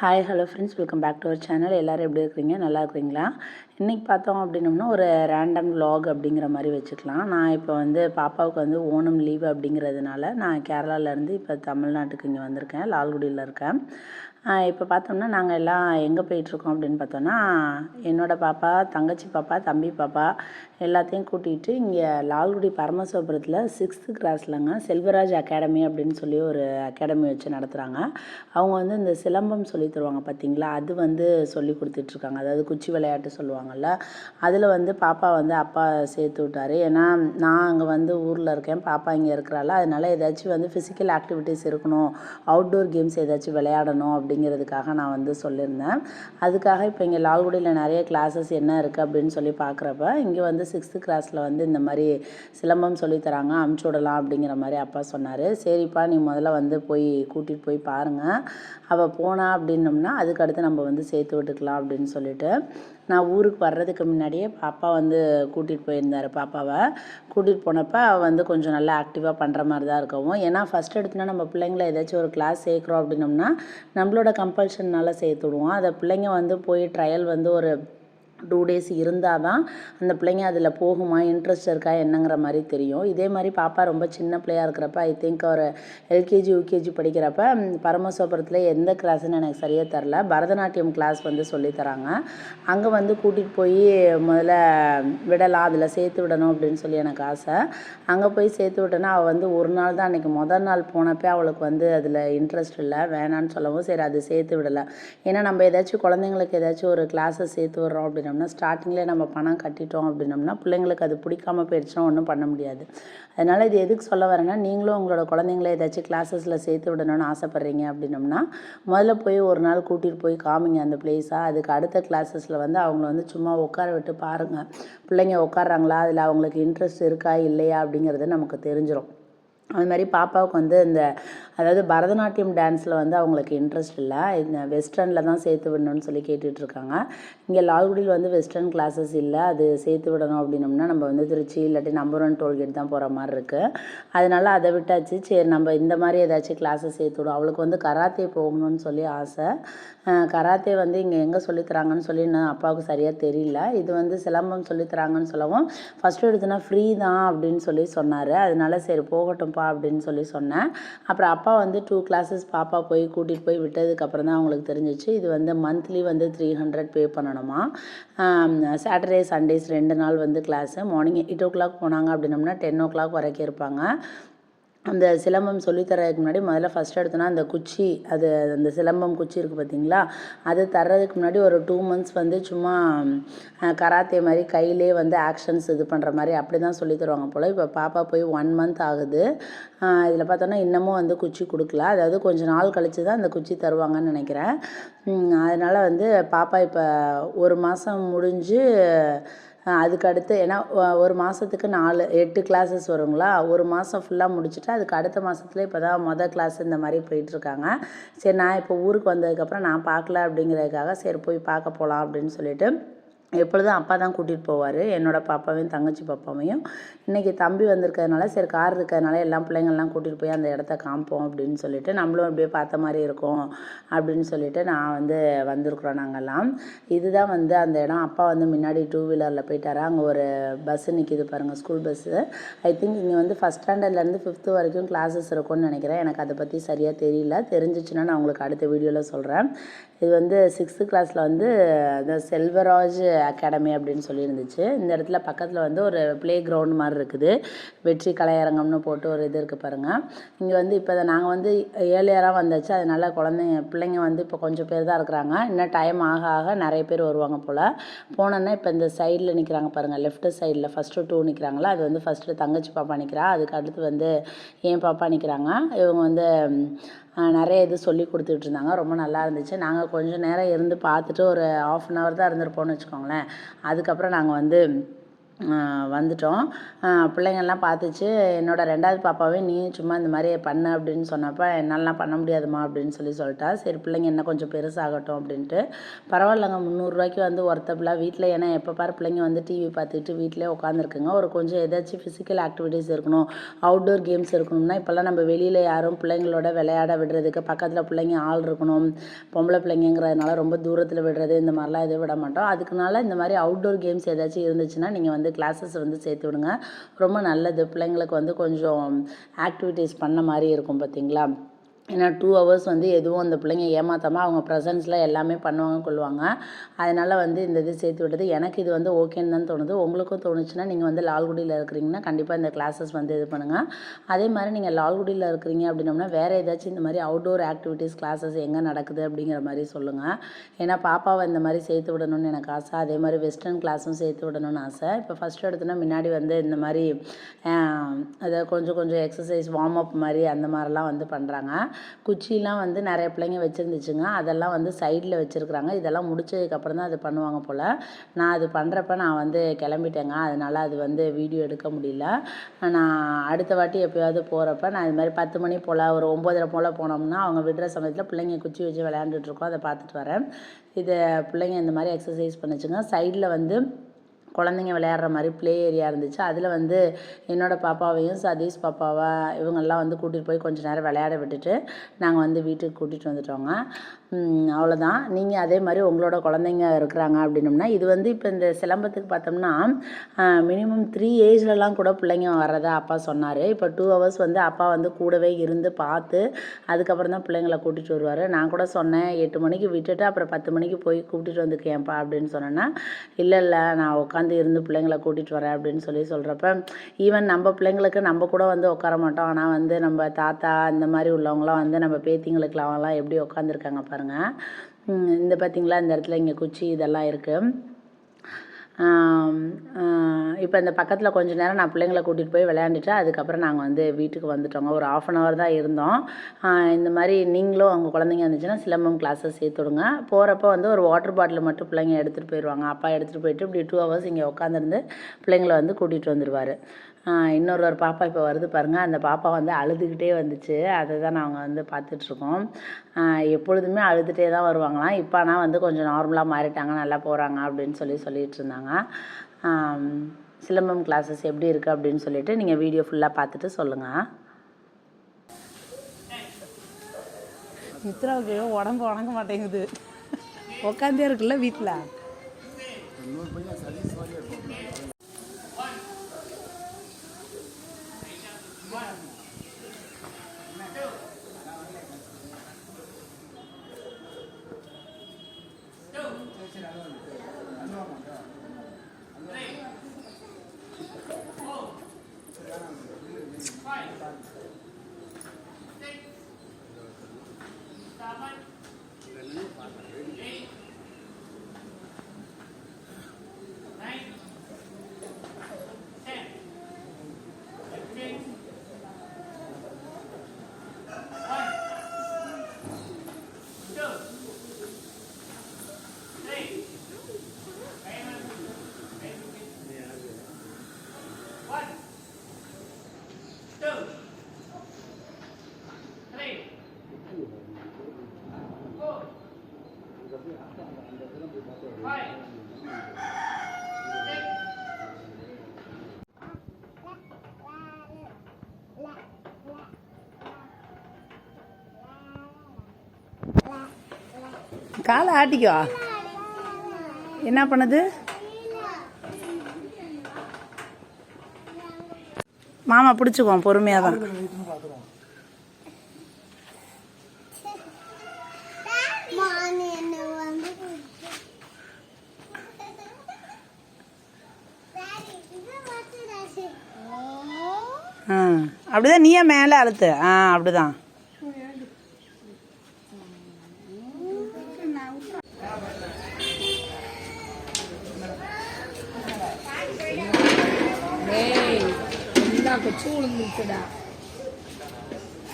Hi hello friends welcome back to our channel எல்லோரும் எப்படி இருக்கிறீங்க? நல்லா இருக்கிறீங்களா? இன்றைக்கி பார்த்தோம் அப்படின்னோம்னா ஒரு ரேண்டம் vlog அப்படிங்கிற மாதிரி வச்சுக்கலாம். நான் இப்போ வந்து பாப்பாவுக்கு வந்து ஓணம் லீவு அப்படிங்கிறதுனால நான் கேரளாவிலேருந்து இப்போ தமிழ்நாட்டுக்கு இங்கே வந்திருக்கேன். லால்குடியில் இருக்கேன். இப்போ பார்த்தோம்னா நாங்கள் எல்லாம் எங்கே போயிட்டுருக்கோம் அப்படின்னு பார்த்தோன்னா என்னோட பாப்பா தங்கச்சி பாப்பா தம்பி பாப்பா எல்லாத்தையும் கூட்டிகிட்டு இங்கே லால்குடி பரமசிவபுரத்தில் சிக்ஸ்த்து கிளாஸ்லங்க செல்வராஜ் அகாடமி அப்படின்னு சொல்லி ஒரு அகாடமி வச்சு நடத்துகிறாங்க அவங்க வந்து இந்த சிலம்பம் சொல்லி தருவாங்க பார்த்தீங்களா அது வந்து சொல்லி கொடுத்துட்ருக்காங்க. அதாவது குச்சி விளையாட்டு சொல்லுவாங்கள்ல அதில் வந்து பாப்பா வந்து அப்பா சேர்த்து விட்டார். ஏன்னா நான் அங்கே வந்து ஊரில் இருக்கேன் பாப்பா இங்கே இருக்கிறாள் அதனால் ஏதாச்சும் வந்து ஃபிசிக்கல் ஆக்டிவிட்டீஸ் இருக்கணும் அவுட்டோர் கேம்ஸ் ஏதாச்சும் விளையாடணும் அப்படிங்கிறதுக்காக நான் வந்து சொல்லியிருந்தேன். அதுக்காக இப்போ இங்கே லால்குடியில் நிறைய கிளாஸஸ் என்ன இருக்குது அப்படின்னு சொல்லி பார்க்குறப்ப இங்கே வந்து சிக்ஸ்த்து கிளாஸில் வந்து இந்த மாதிரி சிலம்பம் சொல்லித் தராங்க அமுச்சு விடலாம் அப்படிங்கிற மாதிரி அப்பா சொன்னார். சரிப்பா நீ முதல்ல வந்து போய் கூட்டிகிட்டு போய் பாருங்கள் அவள் போனா அப்படின்னம்னா அதுக்கடுத்து நம்ம வந்து சேர்த்து விட்டுக்கலாம் அப்படின்னு சொல்லிட்டு நான் ஊருக்கு வர்றதுக்கு முன்னாடியே பாப்பா வந்து கூட்டிகிட்டு போயிருந்தார். பாப்பாவை கூட்டிகிட்டு போனப்போ அவள் வந்து கொஞ்சம் நல்லா ஆக்டிவாக பண்ணுற மாதிரி தான் இருக்கவும். ஏன்னா ஃபஸ்ட் எடுத்துனா நம்ம பிள்ளைங்கள ஏதாச்சும் ஒரு கிளாஸ் சேர்க்குறோம் அப்படின்னோம்னா நம்மளோட கம்பல்ஷன்னால சேர்த்து விடுவோம் அதை பிள்ளைங்க வந்து போய் ட்ரையல் வந்து ஒரு டூ டேஸ் இருந்தால் தான் அந்த பிள்ளைங்க அதில் போகுமா இன்ட்ரெஸ்ட் இருக்கா என்னங்கிற மாதிரி தெரியும். இதே மாதிரி பாப்பா ரொம்ப சின்ன பிள்ளையா இருக்கிறப்ப ஐ திங்க் ஒரு எல்கேஜி யூகேஜி படிக்கிறப்ப பரமசோபுரத்தில் எந்த கிளாஸ்ன்னு எனக்கு சரியாக தெரில பரதநாட்டியம் கிளாஸ் வந்து சொல்லித் தராங்க. அங்கே வந்து கூட்டிகிட்டு போய் முதல்ல விடலாம் அதில் சேர்த்து விடணும் அப்படின்னு சொல்லி எனக்கு ஆசை. அங்கே போய் சேர்த்து விட்டேன்னா அவள் வந்து ஒரு நாள் தான் அன்றைக்கி முதல் நாள் போனப்போ அவளுக்கு வந்து அதில் இன்ட்ரெஸ்ட் இல்லை வேணான்னு சொல்லவும் சரி அது சேர்த்து விடலை. ஏன்னா நம்ம ஏதாச்சும் குழந்தைங்களுக்கு ஏதாச்சும் ஒரு கிளாஸை சேர்த்து விட்றோம் அப்படின்னம்னா ஸ்டார்டிங்லேயே நம்ம பணம் கட்டிட்டோம் அப்படின்னம்னா பிள்ளைங்களுக்கு அது பிடிக்காம போயிடுச்சுன்னா ஒன்றும் பண்ண முடியாது. அதனால் இது எதுக்கு சொல்ல வரேன்னா நீங்களும் உங்களோட குழந்தைங்கள ஏதாச்சும் கிளாஸஸில் சேர்த்து விடணும்னு ஆசைப்பட்றீங்க அப்படின்னம்னா முதல்ல போய் ஒரு நாள் கூட்டிகிட்டு போய் காமிங்க அந்த பிளேஸாக அதுக்கு அடுத்த கிளாஸஸில் வந்து அவங்கள வந்து சும்மா உட்கார விட்டு பாருங்கள் பிள்ளைங்க உட்காடுறாங்களா அதில் அவங்களுக்கு இன்ட்ரெஸ்ட் இருக்கா? இல்லையா? அப்படிங்கிறது நமக்கு தெரிஞ்சிடும் அது மாதிரி பாப்பாவுக்கு வந்து இந்த அதாவது பரதநாட்டியம் டான்ஸில் வந்து அவங்களுக்கு இன்ட்ரெஸ்ட் இல்லை. இந்த வெஸ்டர்னில் தான் சேர்த்து விடணும்னு சொல்லி கேட்டுட்ருக்காங்க. இங்கே லால்குடியில் வந்து வெஸ்டர்ன் கிளாஸஸ் இல்லை. அது சேர்த்து விடணும் அப்படின்னம்னா நம்ம வந்து திருச்சி இல்லாட்டி நம்பர் ஒன் டோல்கேட் தான் போகிற மாதிரி இருக்குது அதனால அதை விட்டாச்சு. சரி நம்ம இந்த மாதிரி ஏதாச்சும் கிளாஸஸ் சேர்த்து விடும் அவளுக்கு வந்து கராத்தே போகணும்னு சொல்லி ஆசை. கராத்தே வந்து இங்கே எங்கே சொல்லித் தராங்கன்னு சொல்லி நான் அப்பாவுக்கு சரியாக தெரியல. இது வந்து சிலம்பம் சொல்லித் தராங்கன்னு சொல்லவும் ஃபஸ்ட்டு எடுத்துனா ஃப்ரீ தான் அப்படின்னு சொல்லி சொன்னார். அதனால சரி போகட்டும்ப்பா அப்படின்னு சொல்லி சொன்னேன். அப்புறம் அப்பா வந்து டூ கிளாஸஸ் பாப்பா போய் கூட்டிகிட்டு போய் விட்டதுக்கப்புறம் தான் அவங்களுக்கு தெரிஞ்சிச்சு. இது வந்து மந்த்லி வந்து த்ரீ ஹண்ட்ரட் பே பண்ணணுமா? சாட்டர்டே சண்டேஸ் ரெண்டு நாள் வந்து class morning eight o'clock போனாங்க அப்படின்னம்னா டென் ஓ கிளாக் வரைக்கும் இருப்பாங்க. அந்த சிலம்பம் சொல்லித்தரதுக்கு முன்னாடி முதல்ல ஃபஸ்ட் எடுத்தோன்னா அந்த குச்சி அது அந்த சிலம்பம் குச்சி இருக்குது பார்த்தீங்களா அது தர்றதுக்கு முன்னாடி ஒரு டூ மந்த்ஸ் வந்து சும்மா கராத்தே மாதிரி கையிலே வந்து ஆக்ஷன்ஸ் இது பண்ணுற மாதிரி அப்படி தான் சொல்லித் தருவாங்க போல். இப்போ பாப்பா போய் ஒன் மந்த் ஆகுது. இதில் பார்த்தோன்னா இன்னமும் வந்து குச்சி கொடுக்கல. அதாவது கொஞ்சம் நாள் கழித்து தான் அந்த குச்சி தருவாங்கன்னு நினைக்கிறேன். அதனால் வந்து பாப்பா இப்போ ஒரு மாதம் முடிஞ்சு அதுக்கு அடுத்து ஏன்னா ஒரு மாதத்துக்கு நாலு எட்டு கிளாஸஸ் வருங்களா? ஒரு மாதம் ஃபுல்லாக முடிச்சுட்டு அதுக்கு அடுத்த மாதத்துல இப்போ தான் மொதல் கிளாஸ் இந்த மாதிரி போயிட்டுருக்காங்க. சரி நான் இப்போ ஊருக்கு வந்ததுக்கப்புறம் நான் பார்க்கல அப்படிங்கிறதுக்காக சரி போய் பார்க்க போகலாம் அப்படின்னு சொல்லிட்டு எப்பொழுதும் அப்பா தான் கூட்டிகிட்டு போவார். என்னோடய பாப்பாவையும் தங்கச்சி பாப்பாவையும். இன்றைக்கி தம்பி வந்திருக்கிறதுனால சரி கார் இருக்கிறதுனால எல்லா பிள்ளைங்கள்லாம் கூட்டிகிட்டு போய் அந்த இடத்த காமிப்போம் அப்படின்னு சொல்லிட்டு நம்மளும் அப்படியே பார்த்த மாதிரி இருக்கும் அப்படின்னு சொல்லிட்டு நான் வந்து வந்திருக்குறோம் நாங்கள்லாம் இதுதான் வந்து அந்த இடம். அப்பா வந்து முன்னாடி டூ வீலரில் போயிட்டாரு? அங்கே ஒரு பஸ்ஸு நிற்கிது பாருங்கள் ஸ்கூல் பஸ்ஸு ஐ திங்க் இங்கே வந்து ஃபஸ்ட் ஸ்டாண்டர்ட்லேருந்து ஃபிஃப்த்து வரைக்கும் கிளாஸஸ் இருக்கும்னு நினைக்கிறேன். எனக்கு அதை பற்றி சரியாக தெரியல. தெரிஞ்சிச்சுன்னா நான் உங்களுக்கு அடுத்த வீடியோவில் சொல்கிறேன் இது வந்து சிக்ஸ்த்து கிளாஸில் வந்து இந்த செல்வராஜ் அகாடமி அப்படின்னு சொல்லி இருந்துச்சு இந்த இடத்துல பக்கத்தில் வந்து ஒரு ப்ளே கிரவுண்ட் மாதிரி இருக்குது. வெற்றி கலையரங்கம்னு போட்டு ஒரு இது இருக்குது பாருங்கள் இங்கே வந்து இப்போ நாங்கள் வந்து ஏழையராக வந்தாச்சு. அதனால் குழந்தைங்க பிள்ளைங்க வந்து இப்போ கொஞ்சம் பேர் தான் இருக்கிறாங்க. இன்னும் டைம் ஆக ஆக நிறைய பேர் வருவாங்க போல். போனோன்னா இப்போ இந்த சைடில் நிற்கிறாங்க பாருங்கள் லெஃப்ட் சைடில் ஃபஸ்ட்டு டூ நிற்கிறாங்களா அது வந்து ஃபஸ்ட்டு தங்கச்சி பாப்பா நிற்கிறா அதுக்கு அடுத்து வந்து என் பாப்பா நிற்கிறாங்க இவங்க வந்து நிறைய இது சொல்லி கொடுத்துட்டு இருந்தாங்க. ரொம்ப நல்லா இருந்துச்சு. நாங்கள் கொஞ்சம் நேரம் இருந்து பார்த்துட்டு ஒரு ஆஃப் அன் ஹவர் தான் இருந்திருப்போம்னு வச்சுக்கோங்களேன். அதுக்கப்புறம் நாங்கள் வந்து வந்துவிட்டோம் வந்துட்டோம். பிள்ளைங்கள்லாம் பார்த்துச்சு என்னோடய ரெண்டாவது பாப்பாவே நீ சும்மா இந்த மாதிரி பண்ணு அப்படின்னு சொன்னப்போ என்னாலலாம் பண்ண முடியாதும்மா அப்படின்னு சொல்லி சொல்லிட்டா. சரி பிள்ளைங்க என்ன கொஞ்சம் பெருசாகட்டும் அப்படின்ட்டு. பரவாயில்லைங்க முந்நூறுரூவாய்க்கு வந்து ஒர்த்தபிளாக வீட்டில் ஏன்னா எப்போ பாரு பிள்ளைங்க வந்து டிவி பார்த்துக்கிட்டு வீட்டிலே உட்காந்துருக்குங்க ஒரு கொஞ்சம் ஏதாச்சும் ஃபிசிக்கல் ஆக்டிவிட்டீஸ் இருக்கணும் அவுட்டோர் கேம்ஸ் இருக்கணும்னா இப்போல்லாம் நம்ம வெளியில் யாரும் பிள்ளைங்களோட விளையாட விடுறதுக்கு பக்கத்தில் பிள்ளைங்க ஆள் இருக்கணும் பொம்பளை பிள்ளைங்கிறதுனால ரொம்ப தூரத்தில் விடுறது இந்த மாதிரிலாம் எதுவும் விட மாட்டோம். அதுக்குனால இந்த மாதிரி அவுட்டோர் கேம்ஸ் ஏதாச்சும் இருந்துச்சுன்னா நீங்கள் வந்து கிளாஸஸ் வந்து சேர்த்து விடுங்க. ரொம்ப நல்லது. பிள்ளைங்களுக்கு வந்து கொஞ்சம் ஆக்டிவிட்டீஸ் பண்ண மாதிரி இருக்கும் பார்த்தீங்களா ஏன்னா டூ ஹவர்ஸ் வந்து எதுவும் அந்த பிள்ளைங்க ஏமாத்தாமல் அவங்க ப்ரெசன்ஸில் எல்லாமே பண்ணுவாங்க கொள்வாங்க. அதனால் வந்து இந்த இது சேர்த்து விட்டது. எனக்கு இது வந்து ஓகேன்னு தான் தோணுது. உங்களுக்கும் தோணுச்சுன்னா நீங்கள் வந்து லால்குடியில் இருக்கிறீங்கன்னா கண்டிப்பாக இந்த கிளாஸஸ் வந்து இது பண்ணுங்கள் அதே மாதிரி நீங்கள் லால்குடியில் இருக்கிறீங்க அப்படின்னோம்னா வேறு ஏதாச்சும் இந்த மாதிரி அவுட்டோர் ஆக்டிவிட்டீஸ் கிளாஸஸ் எங்கே நடக்குது அப்படிங்கிற மாதிரி சொல்லுங்கள் ஏன்னா பாப்பாவை இந்த மாதிரி சேர்த்து விடணும்னு எனக்கு ஆசை. அதே மாதிரி வெஸ்டர்ன் கிளாஸும் சேர்த்து விடணும்னு ஆசை. இப்போ ஃபஸ்ட்டு எடுத்தோன்னா முன்னாடி வந்து இந்த மாதிரி அதை கொஞ்சம் கொஞ்சம் எக்ஸசைஸ் வார்ம் அப் மாதிரி அந்த மாதிரிலாம் வந்து பண்ணுறாங்க குச்சிலாம் வந்து நிறைய பிள்ளைங்க வச்சுருந்துச்சுங்க. அதெல்லாம் வந்து சைடில் வச்சுருக்குறாங்க. இதெல்லாம் முடிச்சதுக்கப்புறம் தான் அது பண்ணுவாங்க போல். நான் அது பண்ணுறப்ப நான் வந்து கிளம்பிட்டேங்க. அதனால் அது வந்து வீடியோ எடுக்க முடியல. நான் அடுத்த வாட்டி எப்போயாவது போகிறப்ப நான் இது மாதிரி பத்து மணி போல் ஒரு ஒம்போதரை போல் போனோம்னா அவங்க விடுற சமயத்தில் பிள்ளைங்க குச்சி வச்சு விளையாண்டுட்டு இருக்கோம். அதை பார்த்துட்டு வரேன். இதை பிள்ளைங்க இந்த மாதிரி எக்ஸசைஸ் பண்ணுச்சுங்க. சைடில் வந்து குழந்தைங்க விளையாடுற மாதிரி ப்ளே ஏரியா இருந்துச்சு. அதில் வந்து என்னோடய பாப்பாவையும் சதீஷ் பாப்பாவை இவங்கெல்லாம் வந்து கூட்டிகிட்டு போய் கொஞ்ச நேரம் விளையாட விட்டுட்டு நாங்கள் வந்து வீட்டுக்கு கூட்டிகிட்டு வந்துட்டோங்க. அவ்வளோதான் நீங்கள் அதே மாதிரி உங்களோட குழந்தைங்க இருக்கிறாங்க அப்படின்னம்னா இது வந்து இப்போ இந்த சிலம்பத்துக்கு பார்த்தோம்னா மினிமம் த்ரீ ஏஜ்லலாம் கூட பிள்ளைங்க வர்றதா அப்பா சொன்னார். இப்போ டூ ஹவர்ஸ் வந்து அப்பா வந்து கூடவே இருந்து பார்த்து அதுக்கப்புறம் தான் பிள்ளைங்கள கூட்டிகிட்டு வருவார். நான் கூட சொன்னேன் எட்டு மணிக்கு விட்டுட்டு அப்புறம் பத்து மணிக்கு போய் கூட்டிகிட்டு வந்துக்கேன்ப்பா அப்படின்னு சொன்னேன்னா இல்லை இல்லை நான் உட்காந்து வந்து இருந்து பிள்ளைங்கள கூட்டிகிட்டு வரேன் அப்படின்னு சொல்லி சொல்கிறப்ப ஈவன் நம்ம பிள்ளைங்களுக்கு நம்ம கூட வந்து உட்கார மாட்டோம். ஆனால் வந்து நம்ம தாத்தா இந்த மாதிரி உள்ளவங்களாம் வந்து நம்ம பேத்திங்களுக்கெல்லாம் எப்படி உட்காந்துருக்காங்க பாருங்கள் இந்த பார்த்திங்களா இந்த இடத்துல இங்கே குச்சி இதெல்லாம் இருக்குது இப்போ இந்த பக்கத்தில் கொஞ்ச நேரம் நான் பிள்ளைங்களை கூட்டிகிட்டு போய் விளையாண்டுட்டு அதுக்கப்புறம் நாங்கள் வந்து வீட்டுக்கு வந்துட்டோங்க. ஒரு ஆஃப் அன் ஹவர் தான் இருந்தோம். இந்த மாதிரி நீங்களும் அவங்க குழந்தைங்க இருந்துச்சுன்னா சிலம்பம் கிளாஸஸ் சேர்த்து விடுங்க. போகிறப்ப வந்து ஒரு வாட்டர் பாட்டில் மட்டும் பிள்ளைங்க எடுத்துகிட்டு போயிடுவாங்க அப்பா எடுத்துகிட்டு போயிட்டு இப்படி டூ ஹவர்ஸ் இங்கே உட்காந்துருந்து பிள்ளைங்களை வந்து கூட்டிகிட்டு வந்துடுவார் இன்னொரு ஒரு பாப்பா இப்போ வருது பாருங்கள் அந்த பாப்பா வந்து அழுதுகிட்டே வந்துச்சு. அதை தான் நாங்கள் வந்து பார்த்துட்ருக்கோம் எப்பொழுதுமே அழுதுகிட்டே தான் வருவாங்களாம். இப்போ ஆனால் வந்து கொஞ்சம் நார்மலாக மாறிட்டாங்க நல்லா போகிறாங்க அப்படின்னு சொல்லி சொல்லிட்டு இருந்தாங்க சிலம்பம் கிளாஸஸ் எப்படி இருக்குது அப்படின்னு சொல்லிட்டு நீங்கள் வீடியோ ஃபுல்லாக பார்த்துட்டு சொல்லுங்கள் மித்ராவுக்கு உடம்பு வணங்க மாட்டேங்குது. உட்காந்தே இருக்குல்ல வீட்டில் காலை ஆட்டிக்கோ. என்ன பண்ணுது? மாமா பிடிச்சிக்குவோம் பொறுமையாக தான். அப்படிதான் நீயே மேலே அழுத்து. ஆ அப்படிதான். எல்லா கொச்சும் விழுந்துருச்சுடா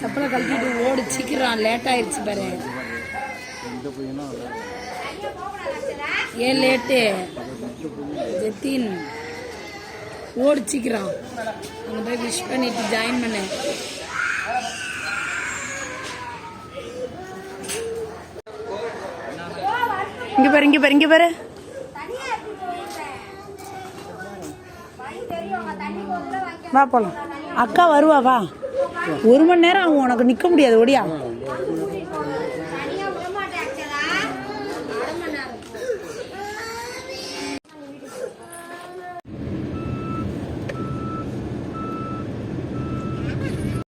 சப்பலை கழட்டிட்டு ஓடு சீக்கிரம் லேட் ஆயிடுச்சு பாரு. ஏன் லேட்டு ஜெத்தின் ஓடு சீக்கிரம். அங்கே போய் விஷ் பண்ணிட்டு ஜாயின் பண்ணு. இங்கே பாரு இங்கே பாரு இங்கே பாரு. வா போலாம். அக்கா வருவா வா. ஒரு மணி நேரம் ஆகும் உனக்கு நிற்க முடியாது ஒடியா